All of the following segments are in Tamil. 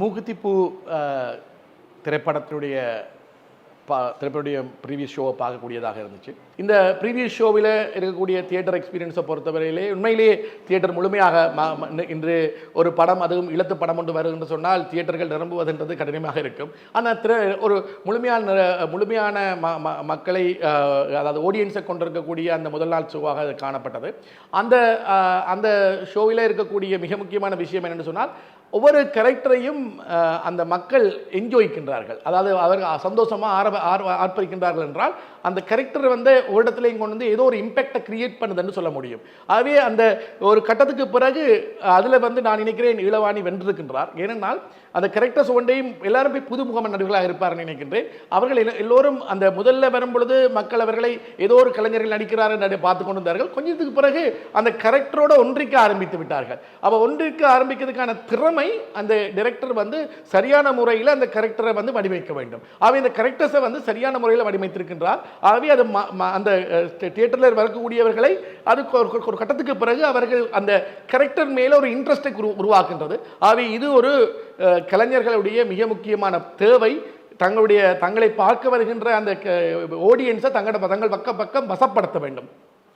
மூக்குத்திப்பூ திரைப்படத்தினுடைய பா திரைப்படத்துடைய ப்ரீவியஸ் ஷோவை பார்க்கக்கூடியதாக இருந்துச்சு. இந்த ப்ரீவியஸ் ஷோவில் இருக்கக்கூடிய தியேட்டர் எக்ஸ்பீரியன்ஸை பொறுத்தவரையிலே உண்மையிலேயே தியேட்டர் முழுமையாக இன்று- ஒரு படம் அதுவும் இழுத்து படம் ஒன்று வருகின்ற சொன்னால் தியேட்டர்கள் நிரம்புவதுன்றது கடினமாக இருக்கும். ஆனால் திரு ஒரு முழுமையான முழுமையான ம ம- மக்களை அதாவது ஆடியன்ஸை கொண்டிருக்கக்கூடிய அந்த முதல் நாள் ஷோவாக அது காணப்பட்டது. அந்த அந்த ஷோவில் இருக்கக்கூடிய மிக முக்கியமான விஷயம் என்னென்னு சொன்னால் ஒவ்வொரு கேரக்டரையும் அந்த மக்கள் என்ஜோய்க்கின்றார்கள் அதாவது அவர்கள் சந்தோஷமாக ஆர ஆர்வ ஆர்ப்பரிக்கின்றார்கள் என்றால் அந்த கேரக்டர் வந்து ஒரு இடத்துலையும் கொண்டு வந்து ஏதோ ஒரு இம்பேக்டை கிரியேட் பண்ணுதுன்னு சொல்ல முடியும். ஆகவே அந்த ஒரு கட்டத்துக்கு பிறகு அதில் வந்து நான் நினைக்கிறேன் இளவாணி வென்றிருக்கின்றார். ஏனென்றால் அந்த கரெக்டர்ஸ் ஒன்றையும் எல்லாரும் போய் புதுமுகம நடிகர்களாக இருப்பார் நினைக்கின்றேன். அவர்கள் எல்லோரும் அந்த முதல்ல வரும் பொழுது மக்கள் அவர்களை ஏதோ ஒரு கலைஞர்கள் நடிக்கிறார் நடி பார்த்து கொண்டு வந்தார்கள் கொஞ்சத்துக்கு பிறகு அந்த கரெக்டரோடு ஒன்றிக்க ஆரம்பித்து விட்டார்கள். அப்போ ஒன்றிக்க ஆரம்பிக்கிறதுக்கான திறமை அந்த டிரெக்டர் வந்து சரியான முறையில் அந்த கரெக்டரை வந்து வடிவமைக்க வேண்டும். ஆகவே இந்த கரெக்டர்ஸை வந்து சரியான முறையில் வடிவமைத்திருக்கின்றார். ஆகவே அது ம- அந்த தியேட்டரில் வரக்கூடியவர்களை அது ஒரு ஒரு- கட்டத்துக்கு பிறகு அவர்கள் அந்த கேரக்டர் மேலே ஒரு இன்ட்ரெஸ்ட்டை உருவாக்குன்றது ஆகவே இது ஒரு கலைஞர்களுடைய மிக முக்கியமான தேவை. தங்களுடைய தங்களை பார்க்க வருகின்ற அந்த ஆடியன்ஸை தங்களோட தங்கள் பக்கம் பக்கம் வசப்படுத்த வேண்டும்.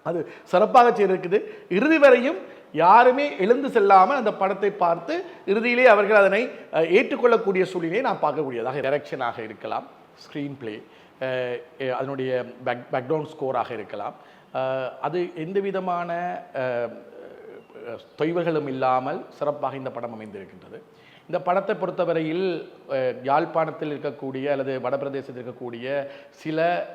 அது சிறப்பாக செய்திருக்குது. இறுதி வரையும் யாருமே எழுந்து செல்லாமல் அந்த படத்தை பார்த்து இறுதியிலே அவர்கள் அதனை ஏற்றுக்கொள்ளக்கூடிய சூழ்நிலையை நான் பார்க்கக்கூடியதாக டைரக்ஷனாக இருக்கலாம். ஸ்க்ரீன் பிளே அதனுடைய பேக் பேக்ரவுண்ட் ஸ்கோராக இருக்கலாம். அது எந்த விதமான தொய்வுகளும் இல்லாமல் சிறப்பாக இந்த படம் அமைந்திருக்கின்றது. இந்த படத்தை பொறுத்தவரையில் யாழ்ப்பாணத்தில் இருக்கக்கூடிய அல்லது வடபிரதேசத்தில் இருக்கக்கூடிய சில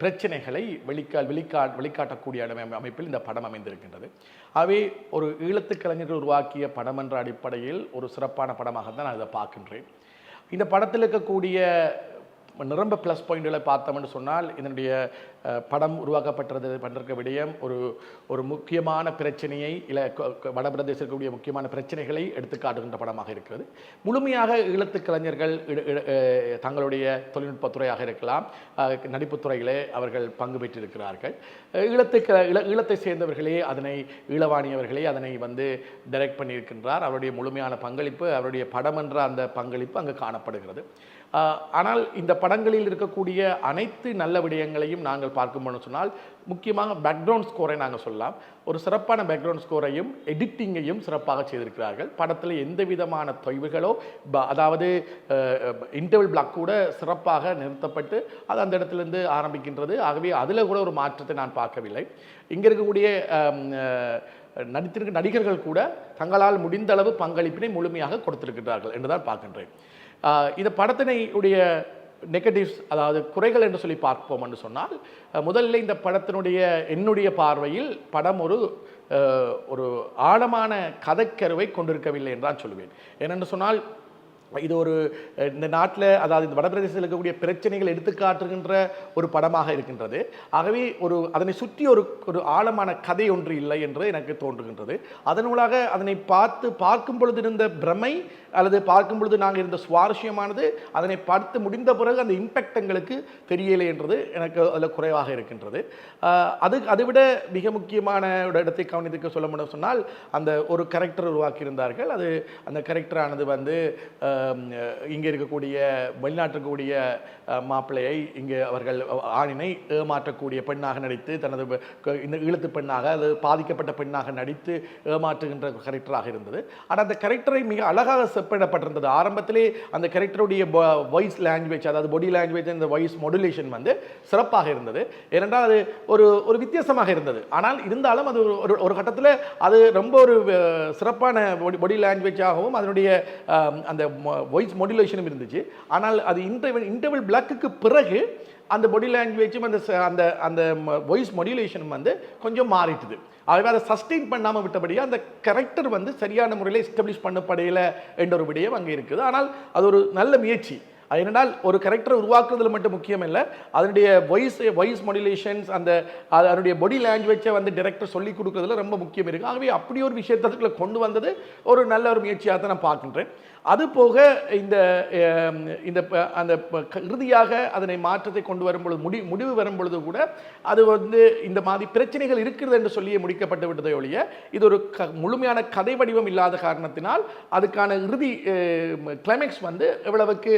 பிரச்சனைகளை வெளிக்கா வெளிக்கா வெளிக்காட்டக்கூடிய அமை- அமைப்பில் இந்த படம் அமைந்திருக்கின்றது. அவை ஒரு ஈழத்து கலைஞர்கள் உருவாக்கிய படம் என்ற அடிப்படையில் ஒரு சிறப்பான படமாக தான் நான் இதை பார்க்கின்றேன். இந்த படத்தில் இருக்கக்கூடிய நிரம்ப ப்ளஸ் பாயிண்ட்களை பார்த்தோம்னு சொன்னால் இதனுடைய படம் உருவாக்கப்பட்டது பண்ணிருக்க விடயம் ஒரு ஒரு முக்கியமான பிரச்சனையை இல்லை வடபிரதேசத்தில் இருக்கக்கூடிய முக்கியமான பிரச்சனைகளை எடுத்துக்காட்டுகின்ற படமாக இருக்கிறது. முழுமையாக ஈழத்து கலைஞர்கள் தங்களுடைய தொழில்நுட்பத்துறையாக இருக்கலாம் அஹ், நடிப்புத்துறையிலே அவர்கள் பங்கு பெற்றிருக்கிறார்கள். ஈழத்து ஈழத்தை சேர்ந்தவர்களே அதனை ஈழவாணியவர்களே அதனை வந்து டைரக்ட் பண்ணியிருக்கின்றார். அவருடைய முழுமையான பங்களிப்பு அவருடைய படம் என்ற அந்த பங்களிப்பு அங்கு காணப்படுகிறது. ஆனால் இந்த படங்களில் இருக்கக்கூடிய அனைத்து நல்ல விடயங்களையும் நாங்கள் பார்க்கும்போது சொன்னால் முக்கியமாக பேக்ரவுண்ட் ஸ்கோரை நாங்கள் சொல்லலாம். ஒரு சிறப்பான பேக்ரவுண்ட் ஸ்கோரையும் எடிட்டிங்கையும் சிறப்பாக செய்திருக்கிறார்கள். படத்தில் எந்த விதமான தொய்வுகளோ ப- அதாவது இன்டர்வல் பிளாக் கூட சிறப்பாக நிறுத்தப்பட்டு அது அந்த இடத்துலேருந்து ஆரம்பிக்கின்றது. ஆகவே அதில் கூட ஒரு மாற்றத்தை நான் பார்க்கவில்லை. இங்கே இருக்கக்கூடிய நடித்திருக்க நடிகர்கள் கூட தங்களால் முடிந்த அளவு பங்களிப்பினை முழுமையாக கொடுத்திருக்கிறார்கள் என்றுதான் பார்க்கின்றேன். இந்த படத்தினையுடைய நெகட்டிவ்ஸ் அதாவது குறைகள் என்று சொல்லி பார்ப்போம் என்று சொன்னால் முதலில் முதல்ல இந்த படத்தினுடைய என்னுடைய பார்வையில் படம் ஒரு ஒரு ஆழமான கதைக்கருவை கொண்டிருக்கவில்லை என்றான் சொல்லுவேன் ஏனென்று சொன்னால் இது ஒரு இந்த நாட்டில் அதாவது இந்த வடபிரதேசத்தில் இருக்கக்கூடிய பிரச்சனைகள் எடுத்துக்காட்டுகின்ற ஒரு படமாக இருக்கின்றது. ஆகவே ஒரு அதனை சுற்றி ஒரு ஒரு ஆழமான கதை ஒன்று இல்லை என்று எனக்கு தோன்றுகின்றது. அதனூலாக அதனை பார்த்து பார்க்கும் பொழுது இருந்த பிரமை அல்லது பார்க்கும் பொழுது நாங்கள் இருந்த சுவாரஸ்யமானது அதனை பார்த்து முடிந்த பிறகு அந்த இம்பேக்ட் எங்களுக்கு தெரியலை என்றது எனக்கு அதில் குறைவாக இருக்கின்றது. அது அதைவிட மிக முக்கியமான ஒரு இடத்தை கவனித்துக்க சொல்ல முடியும் சொன்னால் அந்த ஒரு கேரக்டர் உருவாக்கியிருந்தார்கள். அது அந்த கேரக்டரானது வந்து இங்கே இருக்கக்கூடிய வெளிநாட்டிற்கக்கூடிய இருக்கக்கூடிய மாப்பிள்ளையை இங்கே அவர்கள் ஆணினை ஏமாற்றக்கூடிய பெண்ணாக நடித்து தனது இந்த ஈழத்து பெண்ணாக அது பாதிக்கப்பட்ட பெண்ணாக நடித்து ஏமாற்றுகின்ற கேரக்டராக இருந்தது. ஆனால் அந்த கேரக்டரை மிக அழகாக செப்பிடப்பட்டிருந்தது. ஆரம்பத்திலே அந்த கேரக்டருடைய வாய்ஸ் லாங்குவேஜ் அதாவது பொடி லாங்குவேஜ் இந்த வாய்ஸ் மாடுலேஷன் வந்து சிறப்பாக இருந்தது. ஏனென்றால் அது ஒரு ஒரு வித்தியாசமாக இருந்தது. ஆனால் இருந்தாலும் அது ஒரு ஒரு கட்டத்தில் அது ரொம்ப ஒரு அஹ், சிறப்பான பொடி லாங்குவேஜாகவும் அதனுடைய அந்த வாய்ஸ் மாடுலேஷனும் இருந்துச்சு. ஆனால் அது இன்டர்வல் இன்டர்வல் பிளாக்குக்கு பிறகு அந்த பாடி லாங்குவேஜும் அந்த ச- அந்த அந்த வாய்ஸ் மாடுலேஷனும் வந்து கொஞ்சம் மாறிட்டுது. ஆகவே அதை சஸ்டெயின் பண்ணாமல் விட்டபடியே அந்த கரெக்டர் வந்து சரியான முறையில் எஸ்டாப்ளிஷ் பண்ணப்படையில என்ற ஒரு விடயம் அங்கே இருக்குது. ஆனால் அது ஒரு நல்ல முயற்சி. அது என்னென்னால் ஒரு கரெக்டரை உருவாக்குறதுல மட்டும் முக்கியம் இல்லை. அதனுடைய வாய்ஸ் வாய்ஸ் மாடுலேஷன்ஸ் அந்த அதனுடைய பாடி லாங்குவேஜை வந்து டேரக்டர் சொல்லி கொடுக்குறதுல ரொம்ப முக்கியம் இருக்குது ஆகவே அப்படி ஒரு விஷயத்துக்குள்ளே கொண்டு வந்தது ஒரு நல்ல ஒரு முயற்சியாக தான் நான் பார்க்கின்றேன். அது போக இந்த இந்த அந்த க- இறுதியாக அதனை மாற்றத்தை கொண்டு வரும்பொழுது முடி முடிவு வரும்பொழுது கூட அது வந்து இந்த மாதிரி பிரச்சனைகள் இருக்கிறது என்று சொல்லியே முடிக்கப்பட்டு விட்டதை ஒழிய இது ஒரு க முழுமையான கதை வடிவம் இல்லாத காரணத்தினால் அதுக்கான இறுதி கிளைமேக்ஸ் வந்து எவ்வளவுக்கு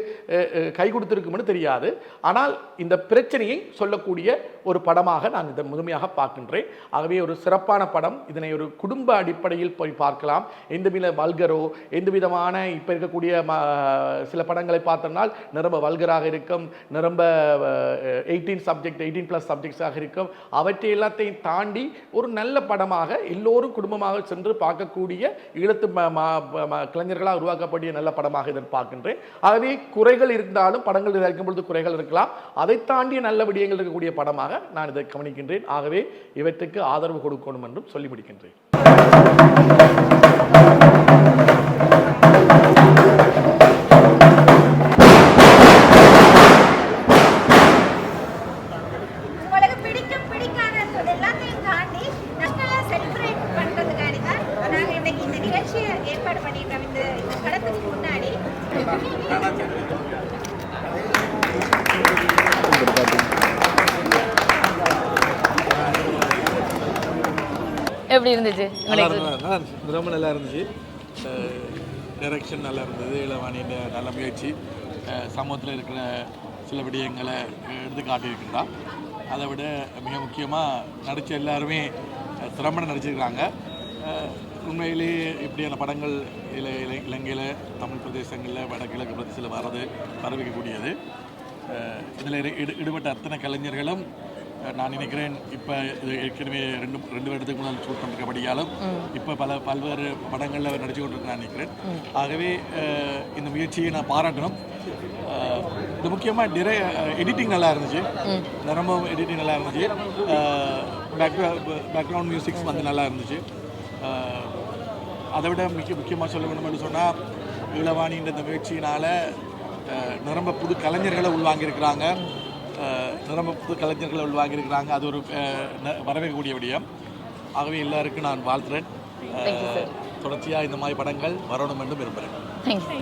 கை கொடுத்துருக்கும்னு தெரியாது. ஆனால் இந்த பிரச்சனையை சொல்லக்கூடிய ஒரு படமாக நான் இதை முழுமையாக பார்க்கின்றேன். ஆகவே ஒரு சிறப்பான படம். இதனை ஒரு குடும்ப அடிப்படையில் போய் பார்க்கலாம். எந்த வித வல்கரோ எந்த விதமான இப்போ இருக்கக்கூடிய ம- சில படங்களை பார்த்தோம்னால் நிரம்ப வல்கராக இருக்கும் நிரம்ப எயிட்டீன் சப்ஜெக்ட் எயிட்டீன் ப்ளஸ் சப்ஜெக்ட்ஸாக இருக்கும். அவற்றை எல்லாத்தையும் தாண்டி ஒரு நல்ல படமாக எல்லோரும் குடும்பமாக சென்று பார்க்கக்கூடிய ஈழத்து ம- கலைஞர்களாக உருவாக்கப்படிய நல்ல படமாக இதை பார்க்கின்றேன். ஆகவே குறைகள் இருந்தாலும் படங்கள் இருக்கும் பொழுது குறைகள் இருக்கலாம். அதை தாண்டிய நல்ல விடயங்கள் இருக்கக்கூடிய படமாக நான் இதை கவனிக்கின்றேன். ஆகவே இவற்றுக்கு ஆதரவு கொடுக்கணும் என்றும் சொல்லி முடிக்கின்றேன் எப்படி இருந்துச்சு? நல்லா நல்லா இருந்துச்சு. ரொம்ப நல்லா இருந்துச்சு. டைரக்ஷன் நல்லா இருந்தது. இளவாணியின் நல்ல முயற்சி சமூகத்தில் இருக்கிற சில விடயங்களை எடுத்து காட்டியிருக்கிறா அதை விட மிக முக்கியமாக நடித்த எல்லாருமே திறம்பட நடிச்சிருக்கிறாங்க. உண்மையிலேயே இப்படியான படங்கள் இல இல இலங்கையில் தமிழ் பிரதேசங்களில் வடகிழக்கு பிரதேசத்தில் வர்றது வரவேற்கக்கூடியது இதில் ஈடுபட்ட அத்தனை கலைஞர்களும் நான் நினைக்கிறேன் இப்போ இது ஏற்கனவே ரெண்டு ரெண்டு வருடத்துக்கு முன்னால் ஷூட் பண்ணிருக்கபடியாலும் இப்போ பல பல்வேறு படங்களில் அவர் நடிச்சு கொண்டிருக்க நான் நினைக்கிறேன். ஆகவே இந்த முயற்சியை நான் பாராட்டணும். இது முக்கியமாக டிரை எடிட்டிங் நல்லா இருந்துச்சு. ரொம்ப எடிட்டிங் நல்லா இருந்துச்சு. பேக்ரவுண்ட் மியூசிக்ஸ் வந்து நல்லா இருந்துச்சு. அதை விட முக்கிய முக்கியமாக சொல்ல வேணும்னு சொன்னால் இளவாணின்ற இந்த முயற்சியினால் நிரம்ப புது கலைஞர்களை உள்வாங்கியிருக்கிறாங்க. நிரம்ப புது கலைஞர்களை உள்வாங்கியிருக்கிறாங்க. அது ஒரு வரவேற்கக்கூடிய விடயம். ஆகவே எல்லாருக்கும் நான் வாழ்த்துறேன். தொடர்ச்சியாக இந்த மாதிரி படங்கள் வரணும் என்று விரும்புகிறேன் தேங்க்யூ